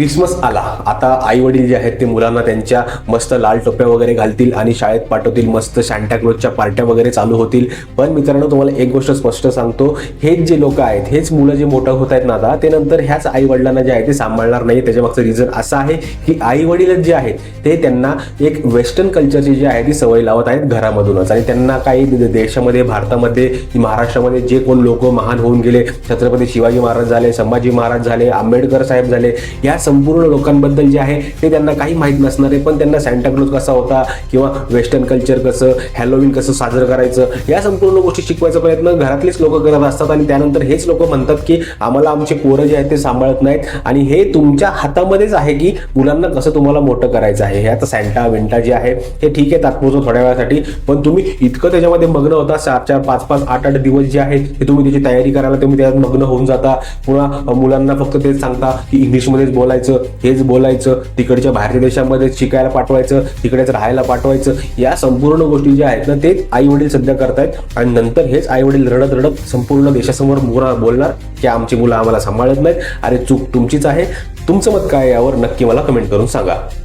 Christmas आला. आता आई वडील जे आहेत ते मुलांना त्यांच्या मस्त लाल टोप्या वगैरे घालतील आणि शाळेत पाठवतील मस्त सॅन्टाक्लोजच्या पार्ट्या वगैरे चालू होतील. पण मित्रांनो तुम्हाला एक गोष्ट स्पष्ट सांगतो. हेच जे लोक आहेत हेच मुलं जे मोठं होत आहेत ना आता ते नंतर ह्याच आई वडिलांना जे आहे ते सांभाळणार नाही त्याच्यामागचं रिझन असं आहे की आई वडीलच जे आहेत ते त्यांना एक वेस्टर्न कल्चरची जी आहे ती सवय लावत आहेत घरामधूनच. आणि त्यांना काही देशामध्ये भारतामध्ये महाराष्ट्रामध्ये जे कोण लोक महान होऊन गेले छत्रपती शिवाजी महाराज झाले संभाजी महाराज झाले आंबेडकर साहेब झाले या संपूर्ण लोकांबद्दल जे आहे ते त्यांना काही माहीत नसणार आहे. पण त्यांना सॅन्टाक्लोज कसा होता किंवा वेस्टर्न कल्चर कसं हॅलोविन कसं साजरं करायचं या संपूर्ण गोष्टी शिकवायचा प्रयत्न घरातलेच लोक करत असतात आणि त्यानंतर हेच लोक म्हणतात की आम्हाला आमचे पोरं जे आहेत ते सांभाळत नाहीत आणि हे तुमच्या हातामध्येच आहे की मुलांना कसं तुम्हाला मोठं करायचं आहे. हे आता सॅन्टा विंटा जे आहे हे ठीक आहे तात्पुरतं थोड्या वेळासाठी पण तुम्ही इतकं त्याच्यामध्ये मग्न होता चार चार पाच पाच आठ आठ दिवस जे आहेत ते तुम्ही त्याची तयारी करायला तुम्ही त्यात मग्न होऊन जाता. पुन्हा मुलांना फक्त तेच सांगता की इंग्लिशमध्येच बोलायचं. हेच बोलायचं तिकडच्या बाहेरच्या देशामध्ये शिकायला पाठवायचं तिकडेच राहायला पाठवायचं या संपूर्ण गोष्टी ज्या आहेत ना तेच आई वडील सध्या करतायत. आणि नंतर हेच आई वडील रडत रडत संपूर्ण देशासमोर मुरा- बोलणार की आमची मुलं आम्हाला सांभाळत नाहीत. अरे चूक तुमचीच आहे. तुमचं मत काय यावर नक्की मला कमेंट करून सांगा.